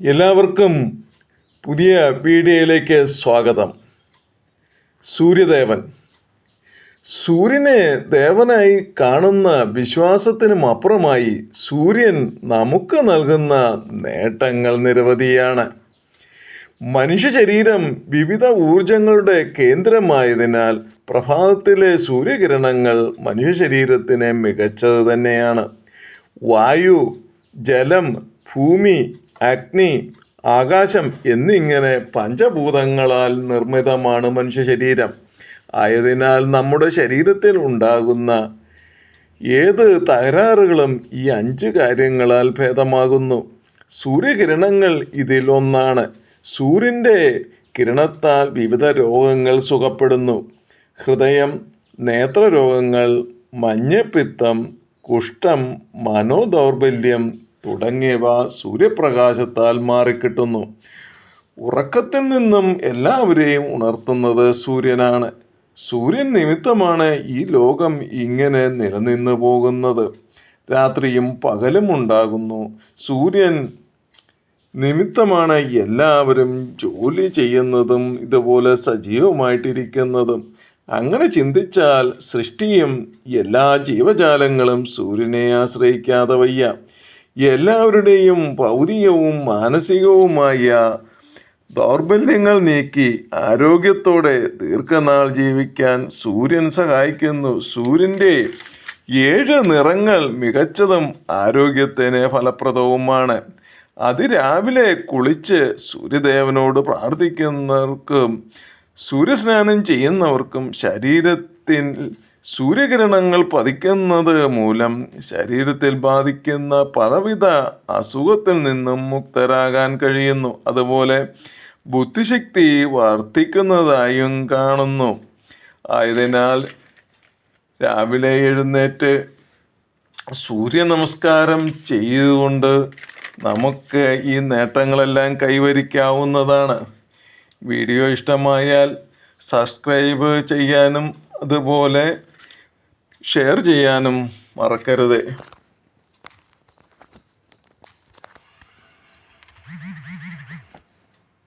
എല്ലാവർക്കും പുതിയ വീഡിയോയിലേക്ക് സ്വാഗതം. സൂര്യദേവൻ. സൂര്യനെ ദേവനായി കാണുന്ന വിശ്വാസത്തിനും അപ്പുറമായി സൂര്യൻ നമുക്ക് നൽകുന്ന നേട്ടങ്ങൾ നിരവധിയാണ്. മനുഷ്യ ശരീരം വിവിധ ഊർജങ്ങളുടെ കേന്ദ്രമായതിനാൽ പ്രഭാതത്തിലെ സൂര്യകിരണങ്ങൾ മനുഷ്യ ശരീരത്തിന് മികച്ചത് തന്നെയാണ്. വായു ജലം ഭൂമി അഗ്നി ആകാശം എന്നിങ്ങനെ പഞ്ചഭൂതങ്ങളാൽ നിർമ്മിതമാണ് മനുഷ്യ ശരീരം. ആയതിനാൽ നമ്മുടെ ശരീരത്തിൽ ഉണ്ടാകുന്ന ഏത് തകരാറുകളും ഈ അഞ്ച് കാര്യങ്ങളാൽ ഭേദമാകുന്നു. സൂര്യകിരണങ്ങൾ ഇതിലൊന്നാണ് സൂര്യന്റെ കിരണത്താൽ വിവിധ രോഗങ്ങൾ സുഖപ്പെടുന്നു. ഹൃദയം നേത്രരോഗങ്ങൾ മഞ്ഞപ്പിത്തം കുഷ്ഠം മനോദൗർബല്യം തുടങ്ങിയവ സൂര്യപ്രകാശത്താൽ മാറിക്കിട്ടുന്നു. ഉറക്കത്തിൽ നിന്നും എല്ലാവരെയും ഉണർത്തുന്നത് സൂര്യനാണ്. സൂര്യൻ നിമിത്തമാണ് ഈ ലോകം ഇങ്ങനെ നിലനിന്നു പോകുന്നത്. രാത്രിയും പകലും ഉണ്ടാകുന്നു. സൂര്യൻ നിമിത്തമാണ് എല്ലാവരും ജോലി ചെയ്യുന്നതും ഇതുപോലെ സജീവമായിട്ടിരിക്കുന്നതും. അങ്ങനെ ചിന്തിച്ചാൽ സൃഷ്ടിയും എല്ലാ ജീവജാലങ്ങളും സൂര്യനെ ആശ്രയിക്കാതെ വയ്യ. എല്ലാവരുടെയും ഭൗതികവും മാനസികവുമായ ദൗർബല്യങ്ങൾ നീക്കി ആരോഗ്യത്തോടെ ദീർഘനാൾ ജീവിക്കാൻ സൂര്യൻ സഹായിക്കുന്നു. സൂര്യന്റെ ഏഴ് നിറങ്ങൾ മികച്ചതും ആരോഗ്യത്തിന് ഫലപ്രദവുമാണ്. അതിരാവിലെ കുളിച്ച് സൂര്യദേവനോട് പ്രാർത്ഥിക്കുന്നവർക്കും സൂര്യസ്നാനം ചെയ്യുന്നവർക്കും ശരീരത്തിൽ സൂര്യകിരണങ്ങൾ പതിക്കുന്നത് മൂലം ശരീരത്തിൽ ബാധിക്കുന്ന പലവിധ അസുഖത്തിൽ നിന്നും മുക്തരാകാൻ കഴിയുന്നു. അതുപോലെ ബുദ്ധിശക്തി വർദ്ധിക്കുന്നതായും കാണുന്നു. ആയതിനാൽ രാവിലെ എഴുന്നേറ്റ് സൂര്യ നമസ്കാരം ചെയ്തുകൊണ്ട് നമുക്ക് ഈ നേട്ടങ്ങളെല്ലാം കൈവരിക്കാവുന്നതാണ്. വീഡിയോ ഇഷ്ടമായാൽ സബ്സ്ക്രൈബ് ചെയ്യാനും അതുപോലെ ഷെയർ ചെയ്യാനും മറക്കരുത്.